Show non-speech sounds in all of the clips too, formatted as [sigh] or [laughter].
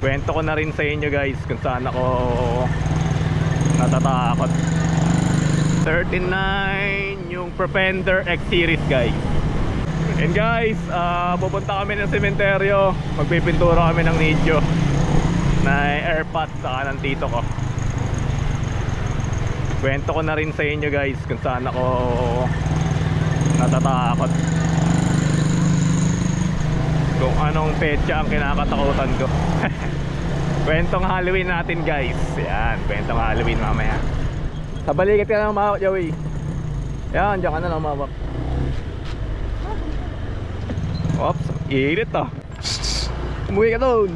Kwento ko na rin sa inyo guys kung saan ako natatakot. 39 yung Propender X Series guys. And guys, ah, pupunta kami ng sementeryo. Magpipintura kami ng nidyo na airpot sa kanan tito ko. Kwento ko na rin sa inyo guys kung saan ako natatakot. Kung anong petsa ang kinakatakutan ko. [laughs] Kwentong Halloween natin guys. Yan, kwentong Halloween mamaya. Sa balikat ka na umawak, Joey. Yan, dyan ka na lang umawak. Oops, init ah. Umuwi ka doon.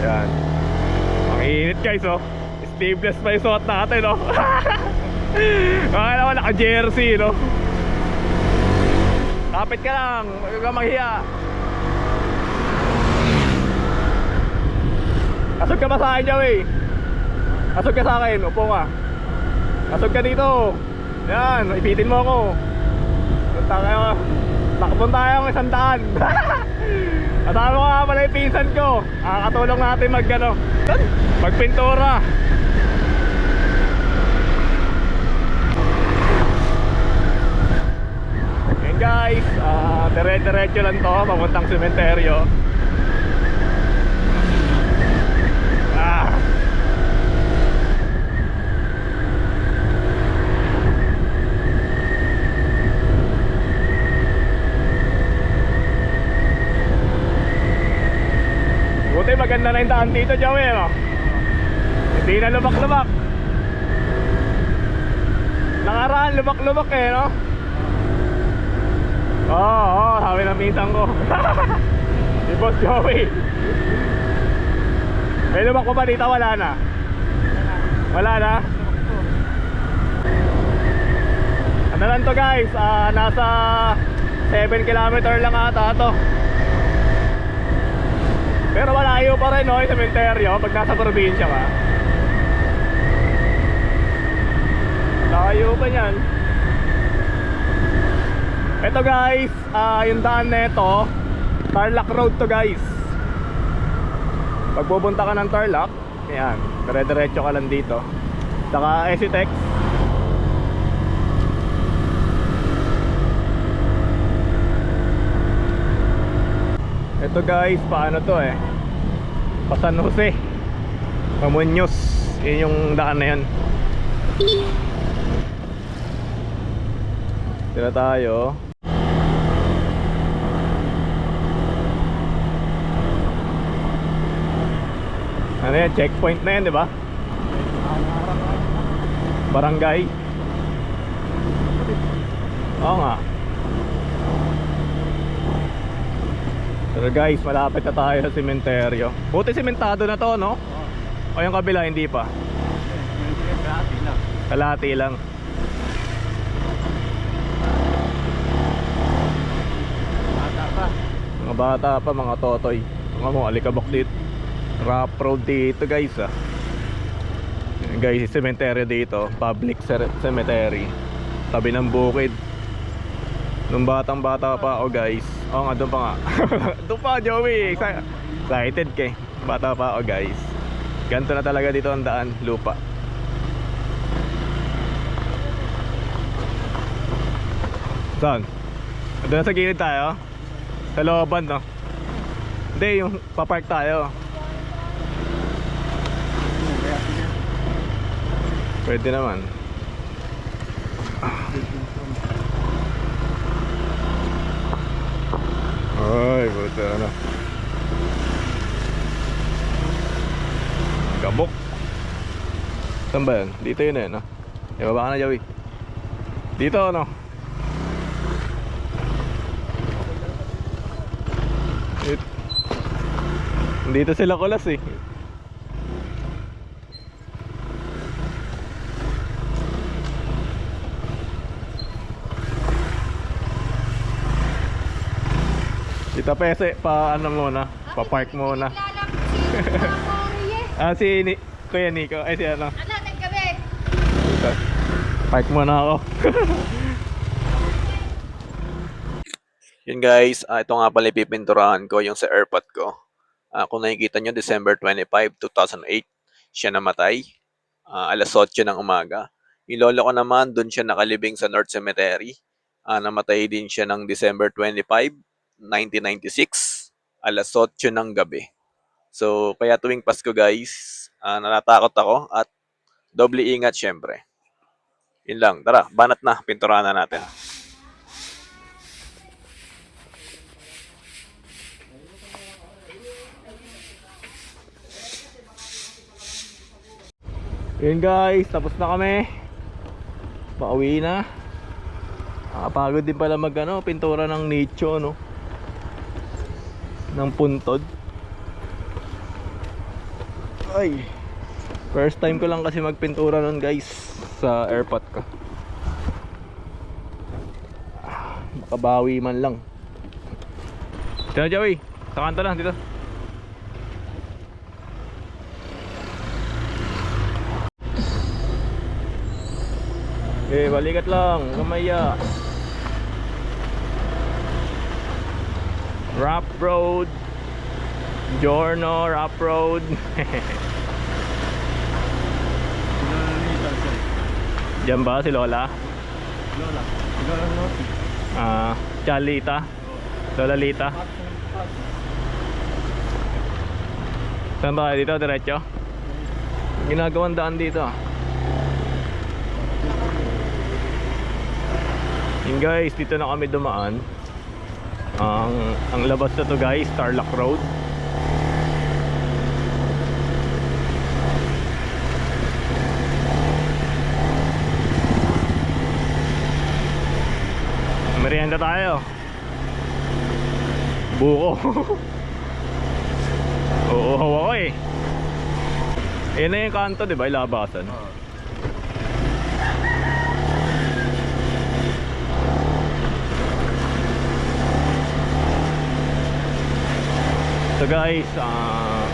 Yan. Ang init guys oh. Sleeveless pa yung suot natin oh. [laughs] Kaya naman naka-jersey no. Kapit ka lang, huwag ka maghiya. Asog ka ba sa akin, Joey? Asog ka sa akin, upo ka. Asog ka dito. Yan, ipitin mo ako. Punta kayo. Takbon tayo ng isang daan. [laughs] Kasama ko nga pala yung pinsan ko. Nakakatulong natin mag ano, magpintura. And guys, ah dire-diretso lang to, papuntang sementeryo. Ah. Buti maganda na yung daan dito, Joey, no? Hindi na lubak-lubak. Nakaraan, lubak-lubak eh, no? Oo, oh, oh, sabi ng pinsan ko. [laughs] si Boss Joey. May lubak pa ba dito? Wala na. Wala na? Ano lang to guys, ah, nasa 7 kilometer lang ata to. Pero malayo pa rin no, yung sementeryo pag nasa probinsya ka. Layo pa yan. Ito guys, ah yung daan nito, Tarlac Road to guys. Pag ka ng Tarlac, yan, dire-diretso ka lang dito. Saka Esitex. Ito guys, paano to eh? Pa San Jose. Pamunyos. Yun yung daan na yan. Tira tayo. Ano yan? Checkpoint na yan, di ba? Barangay. Oo nga. Pero guys, malapit na tayo sa sementeryo. Buti sementado na to, no? O yung kabila, hindi pa. Kalati lang. Mga bata pa, mga totoy. Mga mo, alikabok dito. Rough road dito guys ah. Guys, cemetery dito, public cemetery. Tabi ng bukid. Nung batang bata pa ako guys. Oo nga, doon pa nga. [laughs] doon pa, Joey. Exci- Excited kay. Bata pa ako guys. Ganto na talaga dito ang daan, lupa. Saan? Doon sa gilid tayo? Sa looban, no? Hindi, yung papark tayo. Pwede naman. Ay, buta na. Kabok. Saan ba yan? Dito yun eh, no? Ibaba ka na, Joey. Dito, no? It- Dito sila kulas eh. Tita Pese, pa ano muna, pa park muna. [laughs] Ah, si ni Kuya Nico, ay si ano. Ano, naggabi? Dito. Park muna ako. [laughs] Yun guys, ah, ito nga pala ipipinturahan ko yung sa airpot ko. Ah, kung nakikita nyo, December 25, 2008, siya namatay. Ah, alas 8 ng umaga. Yung lolo ko naman, doon siya nakalibing sa North Cemetery. Ah, namatay din siya ng December 25, 1996, alas 8 ng gabi. So, kaya tuwing Pasko guys, ah, natatakot ako at doble ingat syempre. Yun lang. Tara, banat na. Pinturahan na natin. Yun guys, tapos na kami. Pauwi na. Nakapagod din pala mag ano, pintura ng nicho no. Ng puntod. Ay. First time ko lang kasi magpintura nun guys sa airpot ko. Makabawi man lang. Na Joey, sa kanto na dito. Eh, balikat lang, kamaya. Rap Road. Giorno, Rap Road. [laughs] Diyan ba si Lola? Lola. Lola Lola. Ah, Chalita. Lola Lita. Saan ba kayo dito? Diretso? Ginagawang daan dito. ah. Yun guys, dito na kami dumaan. Ang ang labas na to guys, Tarlac Road. Merienda tayo. Buko. [laughs] Oo, ako eh. Yan na yung kanto, di ba? Ilabasan. So guys, ah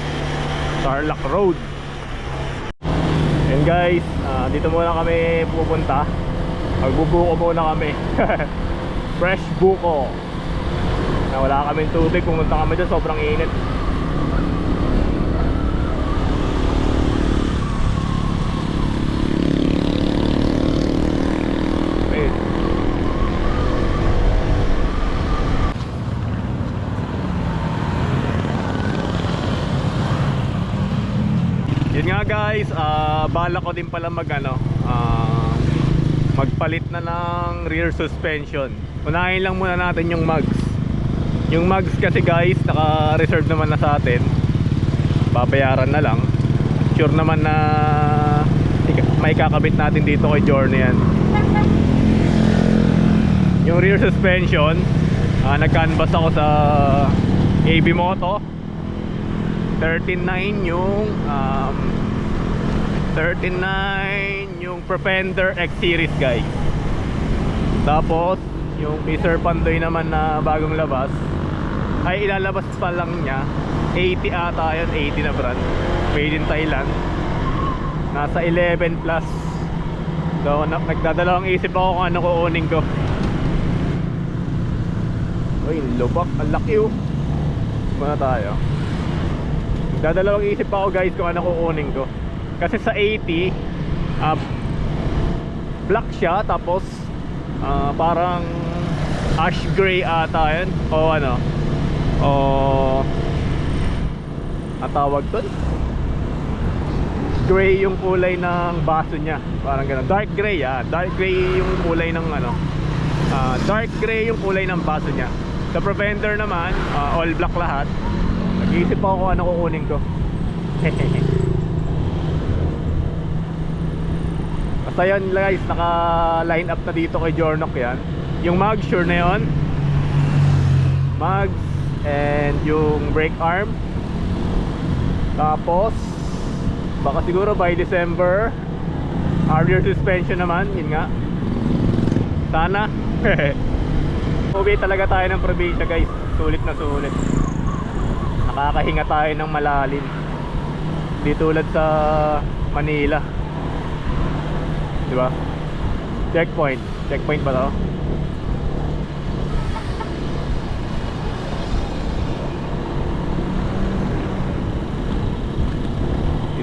Tarlac Road. And guys, ah, dito muna kami pupunta. Magbubuko muna kami. [laughs] Fresh buko. Na wala kaming tubig, pumunta kami doon, sobrang init. Wait. Yun nga guys, ah bala ko din pala mag ano, ah, magpalit na ng rear suspension. Unahin lang muna natin yung mugs. Yung mugs kasi guys, naka-reserve naman na sa atin. Babayaran na lang. Sure naman na may kakabit natin dito kay Journey yan. Yung rear suspension, ah, nag-canvas ako sa AB Moto. 13.9 yung um, 13.9 yung Propender X Series guys tapos yung Pacer Pandoy naman na bagong labas ay ilalabas pa lang niya. 80 ata yun 80 na brand. Made in Thailand. Nasa 11 plus. So na, nagdadalawang isip ako kung ano kukunin ko. Uy lubak. Ang laki oh. Muna tayo. Dadalawang isip ako guys kung ano kukunin ko. Kasi sa 80, ah, black siya tapos ah, parang ash gray ata yun. O ano. O ang tawag dun? Gray yung kulay ng baso niya. Parang ganun. Dark gray ah. Dark gray yung kulay ng ano. Ah, dark gray yung kulay ng baso niya. Sa Provender naman, ah, all black lahat. Nag-iisip ako kung ano kukunin ko. [laughs] Basta yun guys, naka-line up na dito kay Jornok yan. Yung mag, sure na yun. Mags and yung brake arm. Tapos, baka siguro by December, rear suspension naman, yun nga. Sana. [laughs] Uwi talaga tayo ng probinsya guys. Sulit na sulit nakakahinga tayo ng malalim di tulad sa Manila di ba checkpoint checkpoint ba to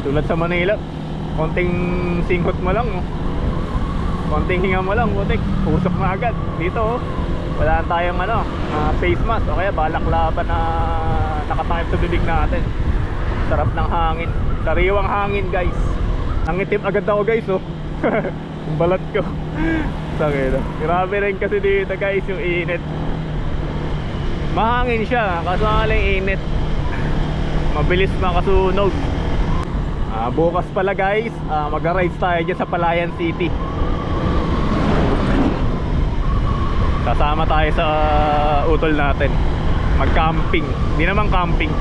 Tulad sa Manila, konting singhot mo lang, oh. konting hinga mo lang, butik, pusok na agad. Dito, oh, wala tayong ano, ah, face mask o kaya balaklava na nakatakip sa bibig natin. Sarap ng hangin. Sariwang hangin, guys. Nangitim agad ako, guys, oh. [laughs] Balat ko. [laughs] Sakit. Grabe rin kasi dito, guys, yung init. Mahangin siya, kaso lang init. Mabilis makasunog. Ah, bukas pala guys, ah, mag-rides tayo dyan sa Palayan City. Sasama tayo sa utol natin. Mag-camping. Hindi naman camping.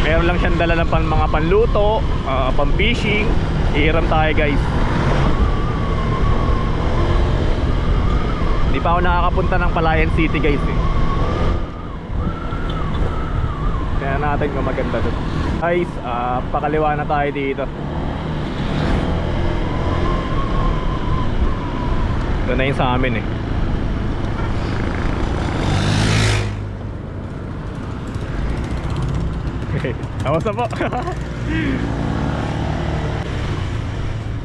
Meron lang siyang dala ng pan, mga panluto, ah, pang-fishing. Ihiram tayo guys. Hindi pa ako nakakapunta ng Palayan City guys eh. Kaya natin kung maganda doon. Guys, ah, pakaliwa na tayo dito. Ito na yung sa amin eh. [laughs] Kamusta po? [laughs]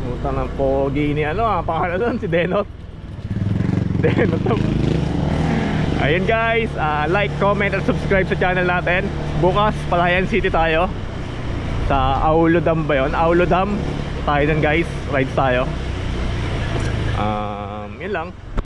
Puta ng pogi ni ano ah, pangalan doon si Denot. Denot na [laughs] Ayun guys, ah, like, comment, at subscribe sa channel natin. Bukas, Palayan City tayo. Sa Aulo Dam ba yun? Aulo Dam. Tayo dun guys, rides tayo. Um, yun lang.